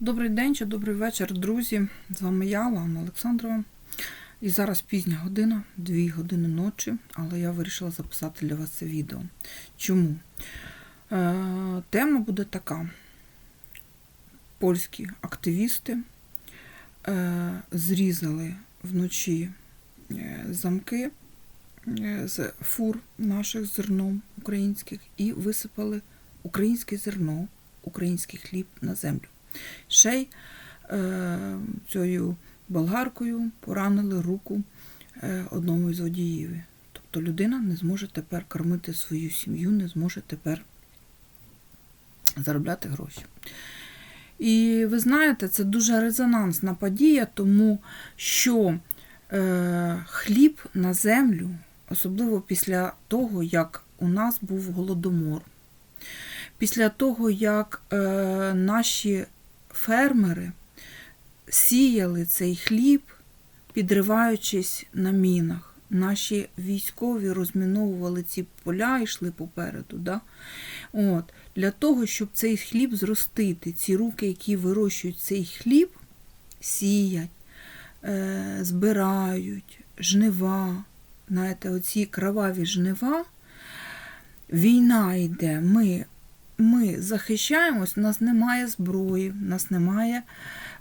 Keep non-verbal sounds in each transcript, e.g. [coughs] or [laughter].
Добрий день чи добрий вечір, друзі. З вами я, Лана Олександрова. І зараз пізня година, 2 години ночі, але я вирішила записати для вас це відео. Чому? Е, тема буде така: польські активісти е, зрізали вночі е, замки е, з фур наших зерном українських і висипали українське зерно, український хліб на землю. Ще й е, цією болгаркою поранили руку е, одному із водіїв. Тобто людина не зможе тепер кормити свою сім'ю, не зможе тепер заробляти гроші. І ви знаєте, це дуже резонансна подія, тому що е, хліб на землю, особливо після того, як у нас був голодомор, після того, як е, наші фермери сіяли цей хліб, підриваючись на мінах. Наші військові розміновували ці поля і йшли попереду. Да? От, Для того, щоб цей хліб зростити, ці руки, які вирощують цей хліб, сіять, е, збирають, жнива, знаєте, оці кроваві жнива, війна йде, ми ми захищаємось, у нас немає зброї, у нас немає,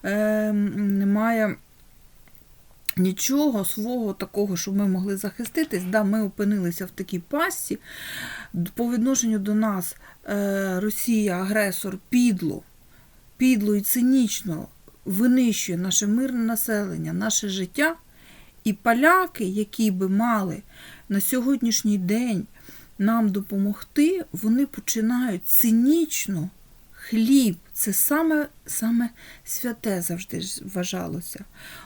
е, немає нічого свого такого, щоб ми могли захиститись. Да, Ми опинилися в такій пасті. По відношенню до нас е, Росія, агресор, підло, підло і цинічно винищує наше мирне населення, наше життя. І поляки, які би мали на сьогоднішній день нам допомогти, вони починають цинічно хліб. Це саме саме святе завжди вважалося.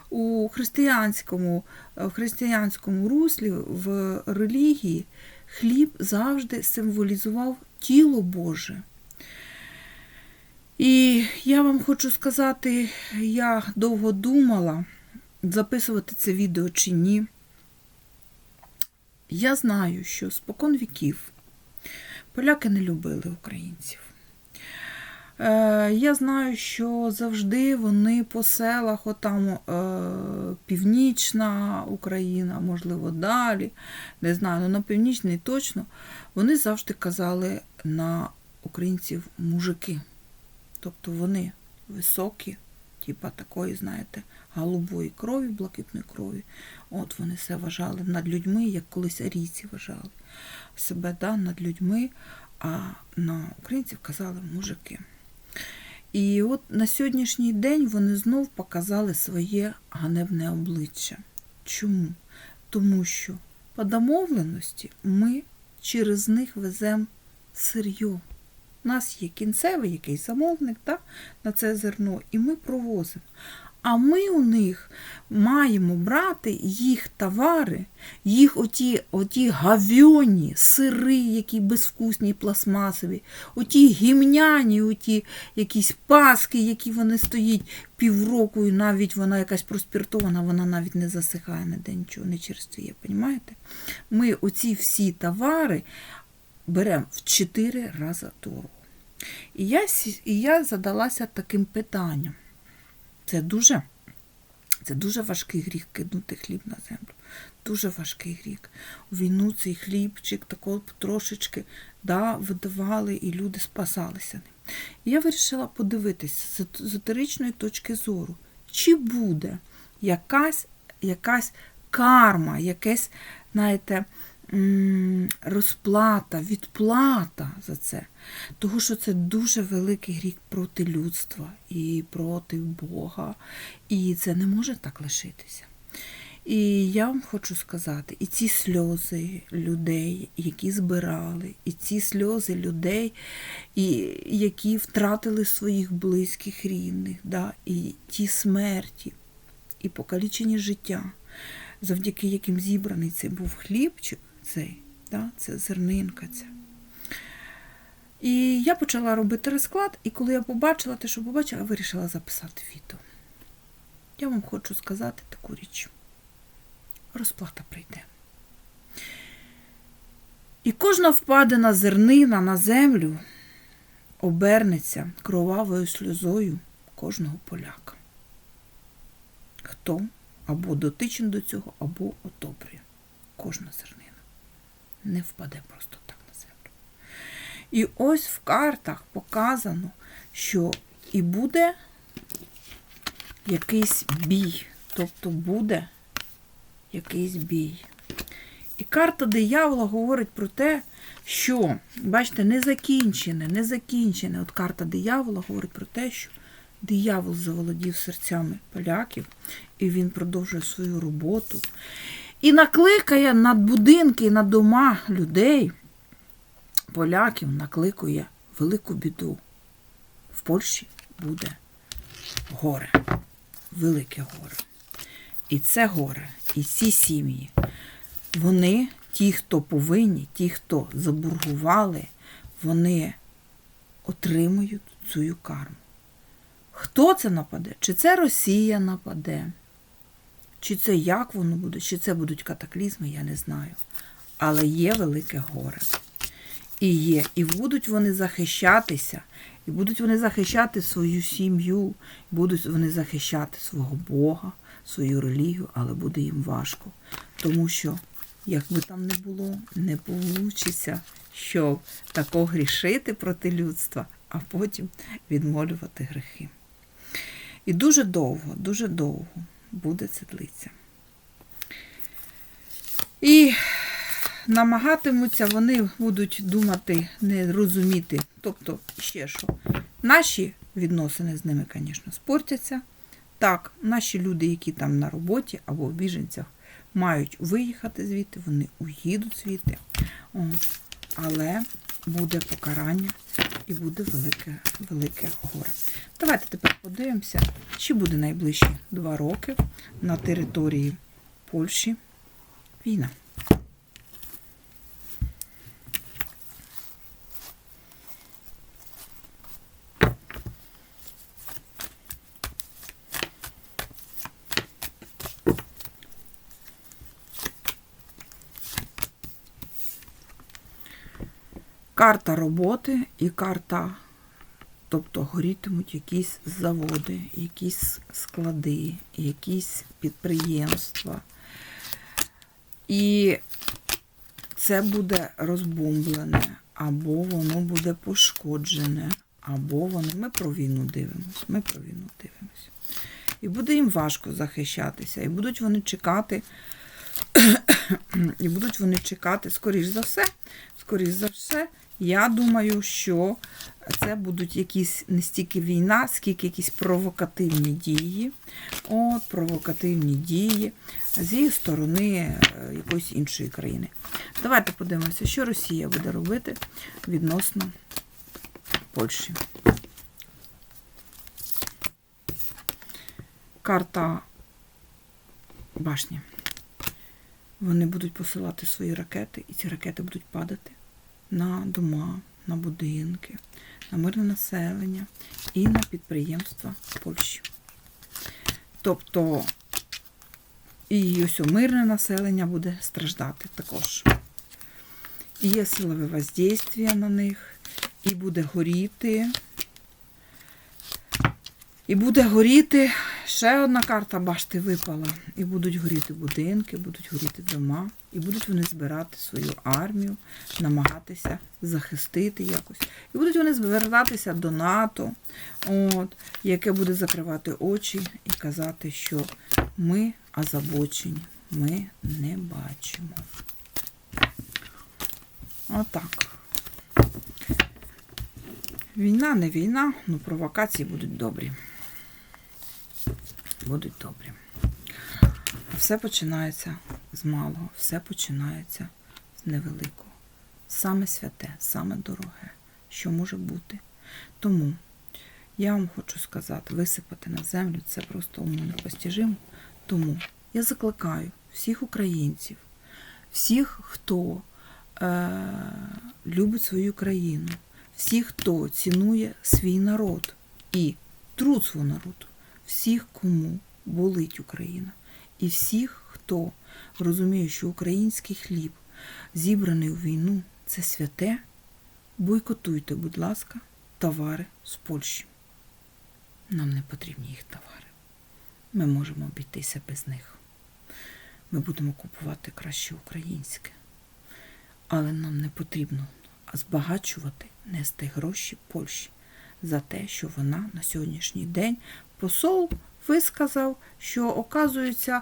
У християнському, в християнському руслі, в релігії, хліб завжди символізував тіло Боже. І я вам хочу сказати, я довго думала, записувати це відео чи ні. Я знаю, що спокон віків поляки не любили українців. Е, я знаю, що завжди вони по селах, отам е, Північна Україна, можливо, далі, не знаю, але на північній точно, вони завжди казали на українців мужики. Тобто вони високі, типа такої, знаєте, голубої крові, блакитної крові. От вони все вважали над людьми, як колись арійці вважали себе да, над людьми, а на українців казали мужики. І от на сьогоднішній день вони знов показали своє ганебне обличчя. Чому? Тому що по домовленості ми через них веземо сир'ю. У нас є кінцевий якийсь замовник да, на це зерно, і ми провозимо. А ми у них маємо брати їх товари, їх оті оті гавьоні, сири, які безвкусні, пластмасові, оті гімняні, оті якісь паски, які вони стоять півроку, і навіть вона якась проспіртована, вона навіть не засихає ніде нічого, не черствіє, розумієте? Ми оці всі товари беремо в 4 рази дорого. І я, І я задалася таким питанням. Це дуже це дуже важкий гріх кинути хліб на землю. Дуже важкий гріх. У війну цей хлібчик тако трошечки да, видавали, і люди спасалися ним. І я вирішила подивитися з езотеричної точки зору, чи буде якась якась карма, якесь, знаєте, розплата, відплата за це. Тому що це дуже великий гріх проти людства і проти Бога. І це не може так лишитися. І я вам хочу сказати, і ці сльози людей, які збирали, і ці сльози людей, і, які втратили своїх близьких рідних, да, і ті смерті, і покалічені життя, завдяки яким зібраний цей був хлібчик, цей, да, це зернинка. ця. І я почала робити розклад, і коли я побачила те, що побачила, я вирішила записати відео. Я вам хочу сказати таку річ. Розплата прийде. І кожна впадена зернина на землю обернеться кровавою сльозою, кожного поляка. Хто або дотичен до цього, або одобрює. Кожна зернина. Не впаде просто так на землю. І ось в картах показано, що і буде якийсь бій. Тобто буде якийсь бій. І карта диявола говорить про те, що, бачите, не закінчене, не закінчене. От карта диявола говорить про те, що диявол заволодів серцями поляків, і він продовжує свою роботу. І накликає над будинки, на дома людей, поляків, накликує велику біду. В Польщі буде горе, велике горе. І це горе, і ці сім'ї, вони, ті, хто повинні, ті, хто заборгували, вони отримують цю карму. Хто це нападе? Чи це Росія нападе? Чи це як воно буде, чи це будуть катаклізми, я не знаю. Але є велике горе. І є. І будуть вони захищатися, і будуть вони захищати свою сім'ю, будуть вони захищати свого Бога, свою релігію, але буде їм важко. Тому що, як би там не було, не вийде, щоб тако грішити проти людства, а потім відмолювати грехи. І дуже довго, дуже довго буде це. І намагатимуться, вони будуть думати, не розуміти. Тобто, ще що, наші відносини з ними, звісно, спортяться. Так, наші люди, які там на роботі або в біженцях, мають виїхати звідти, вони уїдуть звідти. От. Але буде покарання і буде велике, велике горе. Давайте тепер подивимося, чи буде найближчі два роки на території Польщі війна. Карта роботи і карта, тобто горітимуть якісь заводи, якісь склади, якісь підприємства. І це буде розбомблене, або воно буде пошкоджене, або воно. Ми про війну дивимося. Ми про війну дивимося. І буде їм важко захищатися. І будуть вони чекати, [coughs] і будуть вони чекати, скоріш за все, скоріш за все, я думаю, що це будуть якісь не стільки війна, скільки якісь провокативні дії. От, провокативні дії з її сторони е, якоїсь іншої країни. Давайте подивимося, що Росія буде робити відносно Польщі. Карта башні. Вони будуть посилати свої ракети, і ці ракети будуть падати на дома, на будинки, на мирне населення і на підприємства Польщі. Тобто і ось мирне населення буде страждати також. І є силове воздействие на них, і буде горіти. І буде горіти, ще одна карта башти випала. І будуть горіти будинки, будуть горіти дома, і будуть вони збирати свою армію, намагатися захистити якось. І будуть вони звертатися до НАТО, от, яке буде закривати очі і казати, що ми озабочені, ми не бачимо. Отак. Війна не війна, але провокації будуть добрі будуть добрі. Все починається з малого, все починається з невеликого. Саме святе, саме дороге, що може бути. Тому я вам хочу сказати, висипати на землю це просто умно непостіжимо. Тому я закликаю всіх українців, всіх, хто е, любить свою країну, всіх, хто цінує свій народ і труд свого народу всіх, кому болить Україна, і всіх, хто розуміє, що український хліб, зібраний у війну, це святе, бойкотуйте, будь ласка, товари з Польщі. Нам не потрібні їх товари. Ми можемо обійтися без них. Ми будемо купувати краще українське. Але нам не потрібно збагачувати, нести гроші Польщі за те, що вона на сьогоднішній день посол висказав, що оказується.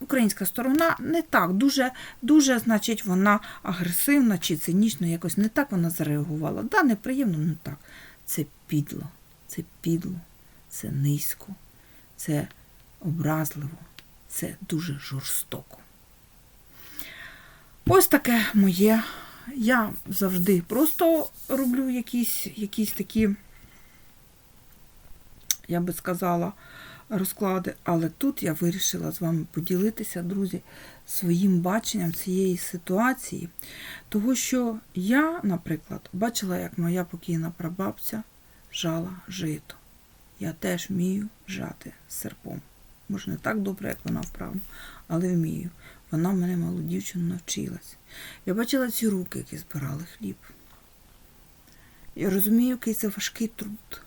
Українська сторона не так, дуже, дуже, значить, вона агресивна чи цинічно, якось не так вона зареагувала. Да, неприємно, не так. Це підло, це підло, це низько, це образливо, це дуже жорстоко. Ось таке моє. Я завжди просто роблю якісь, якісь такі, я би сказала, розклади, але тут я вирішила з вами поділитися, друзі, своїм баченням цієї ситуації. Того, що я, наприклад, бачила, як моя покійна прабабця жала жито. Я теж вмію жати серпом. Може, не так добре, як вона вправно, але вмію. Вона мене малу дівчину навчилась. Я бачила ці руки, які збирали хліб. Я розумію, який це важкий труд.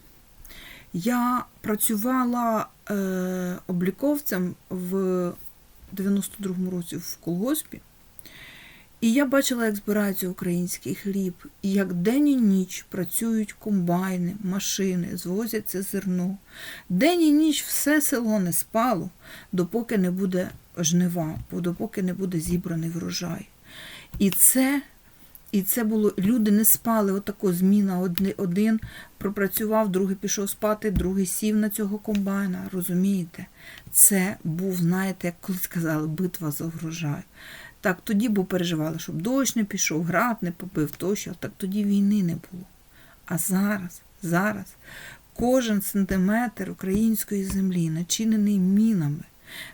Я працювала е, обліковцем в 92-му році в колгоспі, і я бачила, як збирається український хліб, і як день і ніч працюють комбайни, машини, звозять це зерно. День і ніч все село не спало, допоки не буде жнива, допоки не буде зібраний врожай. І це, і це було, люди не спали, отако зміна один, пропрацював, другий пішов спати, другий сів на цього комбайна. Розумієте? Це був, знаєте, як колись казали, битва за врожай. Так тоді бо переживали, щоб дощ не пішов, град не побив тощо, так тоді війни не було. А зараз, зараз кожен сантиметр української землі начинений мінами,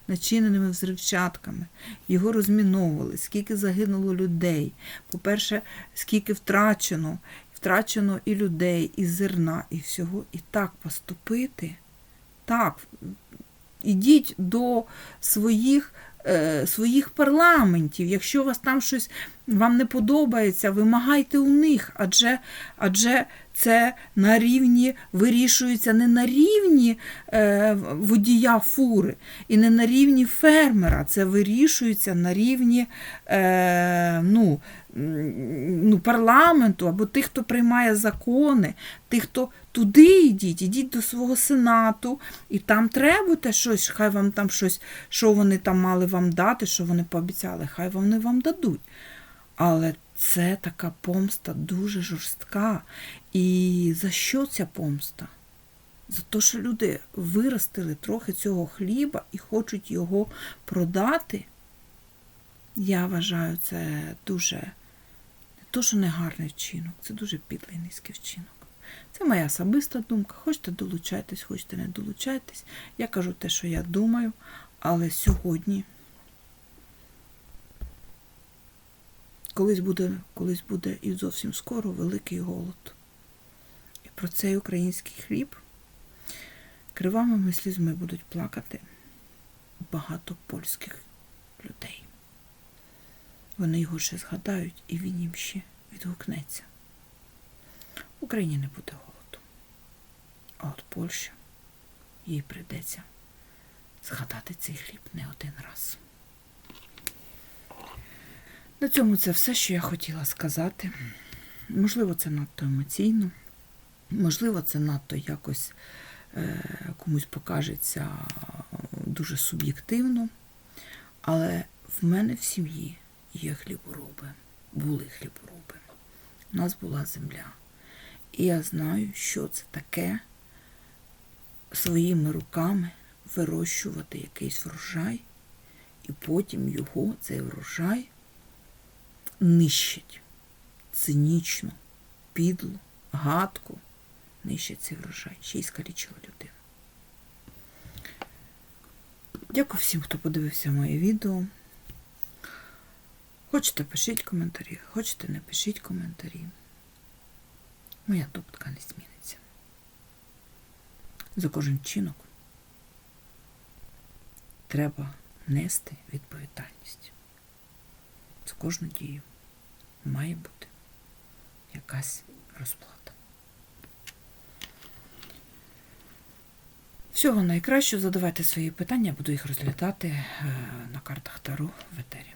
начиненими взривчатками, його розміновували, скільки загинуло людей. По-перше, скільки втрачено, втрачено і людей, і зерна, і всього. І так поступити, так, ідіть до своїх е, своїх парламентів. Якщо вас там щось вам не подобається, вимагайте у них, адже, адже це на рівні вирішується не на рівні е, водія фури і не на рівні фермера, це вирішується на рівні е, ну, ну, парламенту або тих, хто приймає закони, тих, хто туди йдіть, ідіть до свого сенату, і там требуйте щось, хай вам там щось, що вони там мали вам дати, що вони пообіцяли, хай вони вам дадуть. Але це така помста дуже жорстка. І за що ця помста? За те, що люди виростили трохи цього хліба і хочуть його продати. Я вважаю, це дуже не то, що не вчинок, це дуже підлий низький вчинок. Це моя особиста думка. Хочете долучайтесь, хочете не долучайтесь. Я кажу те, що я думаю, але сьогодні. Колись буде, колись буде і зовсім скоро великий голод. І про цей український хліб кривавими слізьми будуть плакати багато польських людей. Вони його ще згадають, і він їм ще відгукнеться. В Україні не буде голоду. А от Польща їй прийдеться згадати цей хліб не один раз. На цьому це все, що я хотіла сказати. Можливо, це надто емоційно, можливо, це надто якось е, комусь покажеться дуже суб'єктивно. Але в мене в сім'ї є хлібороби, були хлібороби. У нас була земля. І я знаю, що це таке своїми руками вирощувати якийсь врожай, і потім його, цей врожай, нищать цинічно, підло, гадко, нищать цей врожай, ще й скалічила людину. Дякую всім, хто подивився моє відео. Хочете, пишіть коментарі, хочете, не пишіть коментарі. Моя думка не зміниться. За кожен чинок треба нести відповідальність. За кожну дію має бути якась розплата. Всього найкращого. Задавайте свої питання, буду їх розглядати е, на картах Таро в етері.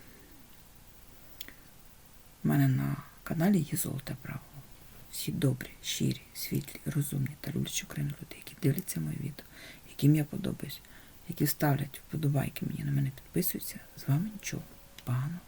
У мене на каналі є золоте право. Всі добрі, щирі, світлі, розумні та люблячі Україну люди, які дивляться мої відео, яким я подобаюсь, які ставлять вподобайки мені на мене підписуються. З вами нічого поганого